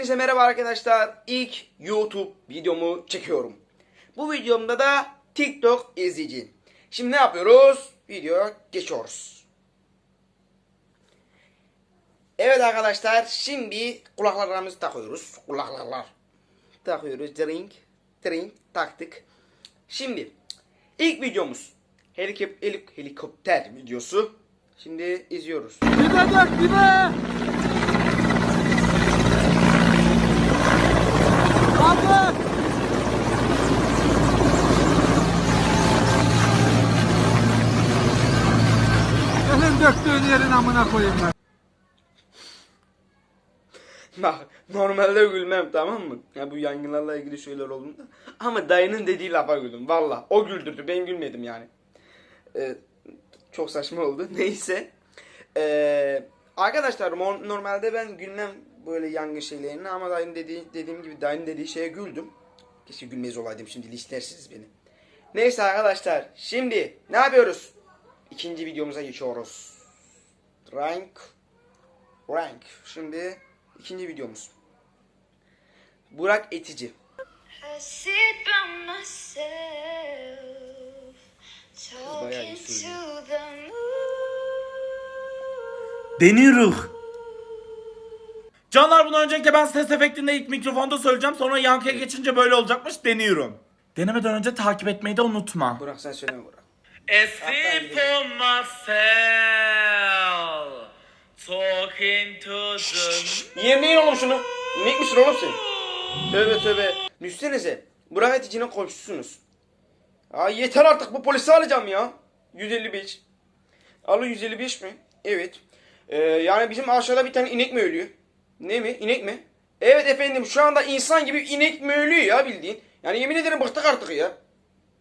Hepinize merhaba arkadaşlar. İlk YouTube videomu çekiyorum. Bu videomda da TikTok izleyeceğim. Şimdi ne yapıyoruz? Videoya geçiyoruz. Evet arkadaşlar şimdi kulaklarımızı takıyoruz. Kulaklarlar. Takıyoruz. Drink. Drink. Taktık. Şimdi ilk videomuz helikop helik helikopter videosu. Şimdi izliyoruz. Dibe dök dibe. Kaldır. Döktüğün yerin amına koyayım ben. Bak normalde gülmem tamam mı? Ya bu yangınlarla ilgili şeyler olduğunda. Ama dayının dediği lafa güldüm. Valla o güldürdü ben gülmedim yani. Ee, çok saçma oldu. Neyse. Ee, arkadaşlar normalde ben gülmem böyle yangın şeylerine ama dayının dediği, dediğim gibi dayının dediği şeye güldüm. Keşke gülmez olaydım şimdi listersiniz beni. Neyse arkadaşlar şimdi ne yapıyoruz? İkinci videomuza geçiyoruz. Rank Rank. Şimdi ikinci videomuz. Burak Etici. I sit by myself, bayağı iyi talking söylüyor. to the moon. Deniyoruz. Canlar bunu öncelikle ben ses efektinde ilk mikrofonda söyleyeceğim. Sonra yankıya geçince böyle olacakmış. Deniyorum. Denemeden önce takip etmeyi de unutma. Burak sen söyleme Burak. A sip for myself. Yemeyin oğlum şunu. İnek misin oğlum sen? Tövbe tövbe. Düşsenize. Burak Etici'nin komşusunuz. Aa yeter artık bu polisi alacağım ya. 155. Alo 155 mi? Evet. Ee, yani bizim aşağıda bir tane inek mi ölüyor? Ne mi? İnek mi? Evet efendim şu anda insan gibi inek mi ölüyor ya bildiğin. Yani yemin ederim bıktık artık ya.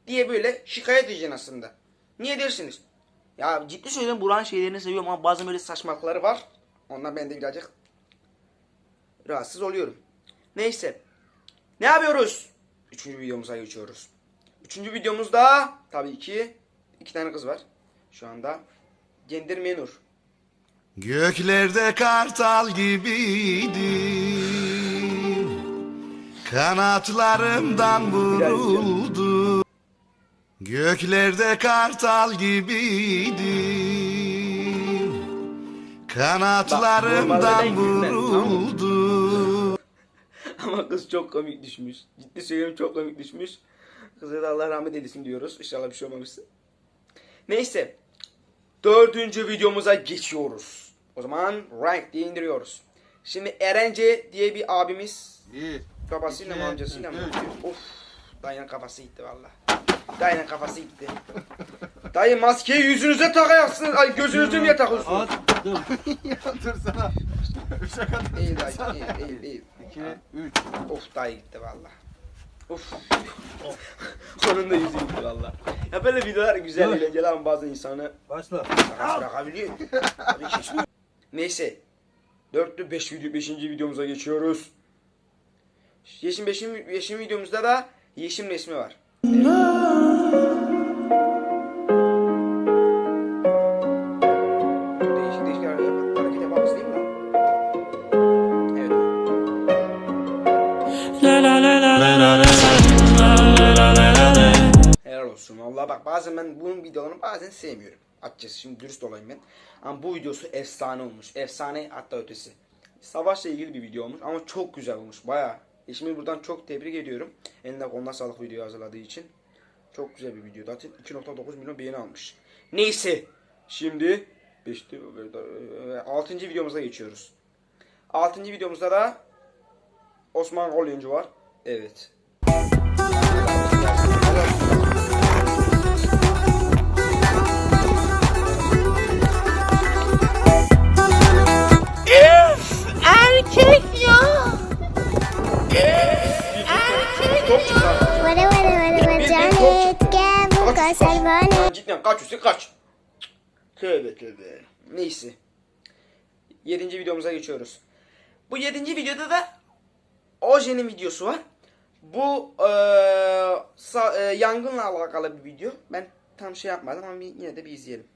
Diye böyle şikayet edeceksin aslında. Niye dersiniz? Ya ciddi söylüyorum Burak'ın şeylerini seviyorum ama bazen böyle saçmalıkları var. Ondan ben de birazcık rahatsız oluyorum. Neyse. Ne yapıyoruz? Üçüncü videomuza geçiyoruz. Üçüncü videomuzda tabii ki iki tane kız var. Şu anda. Gender Menur. Göklerde kartal gibiydim Kanatlarımdan vuruldu Göklerde kartal gibiydim Kanatlarımdan vuruldu Ama kız çok komik düşmüş. Ciddi söylüyorum çok komik düşmüş. Kıza da Allah rahmet eylesin diyoruz. İnşallah bir şey olmamışsın. Neyse. Dördüncü videomuza geçiyoruz. O zaman rank diye indiriyoruz. Şimdi Erence diye bir abimiz Bir. babasıyla mı amcasıyla mı? Of. Dayının kafası gitti valla. Dayının kafası gitti. Dayı maskeyi yüzünüze takacaksınız. Ay gözünüze niye takıyorsunuz? Dur. dur sana. Şaka İyi dayı, iyi, iyi, iyi. 2 3 Of dayı gitti valla. Of. Onun da yüzü gitti valla. Ya böyle videolar güzel, eğlenceli ama bazen insanı Başla. rahat bırakabiliyor. Tabii ki. Neyse. Dörtlü beş video, beşinci videomuza geçiyoruz. Yeşim beşim, yeşim videomuzda da yeşim resmi var. Değişik bak bazen ben bunun videolarını bazen sevmiyorum. Açıkçası şimdi dürüst olayım ben. Ama bu videosu efsane olmuş. Efsane hatta ötesi. Savaşla ilgili bir video olmuş ama çok güzel olmuş. Baya. Eşimi buradan çok tebrik ediyorum. Eline koluna sağlık video hazırladığı için. Çok güzel bir video. Zaten 2.9 milyon beğeni almış. Neyse. Şimdi 5. 6. videomuza geçiyoruz. 6. videomuzda da Osman Olyoncu var. Evet. Ama Selvane... Cidden kaç üstü kaç. Tövbe tövbe. Neyse. Yedinci videomuza geçiyoruz. Bu yedinci videoda da Ojen'in videosu var. Bu e, e, yangınla alakalı bir video. Ben tam şey yapmadım ama yine de bir izleyelim.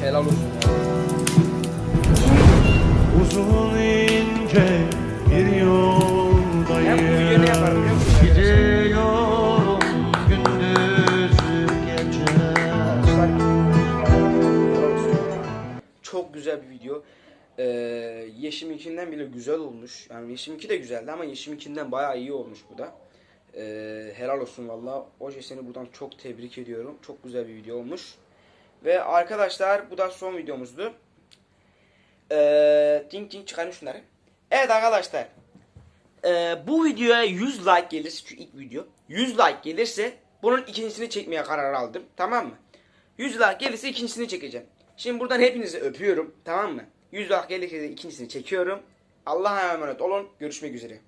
Helal olsun uzun ince bir yoldayım. Gidiyorum gündüz gece. Çok güzel bir video. Ee, Yeşim 2'den bile güzel olmuş. Yani Yeşim 2 de güzeldi ama Yeşim 2'den bayağı iyi olmuş bu da. Ee, helal olsun valla Oje seni buradan çok tebrik ediyorum. Çok güzel bir video olmuş. Ve arkadaşlar bu da son videomuzdu. Ee, ding ding çıkarın şunları. Evet arkadaşlar. Ee, bu videoya 100 like gelirse şu ilk video 100 like gelirse bunun ikincisini çekmeye karar aldım. Tamam mı? 100 like gelirse ikincisini çekeceğim. Şimdi buradan hepinizi öpüyorum. Tamam mı? 100 like gelirse ikincisini çekiyorum. Allah'a emanet olun. Görüşmek üzere.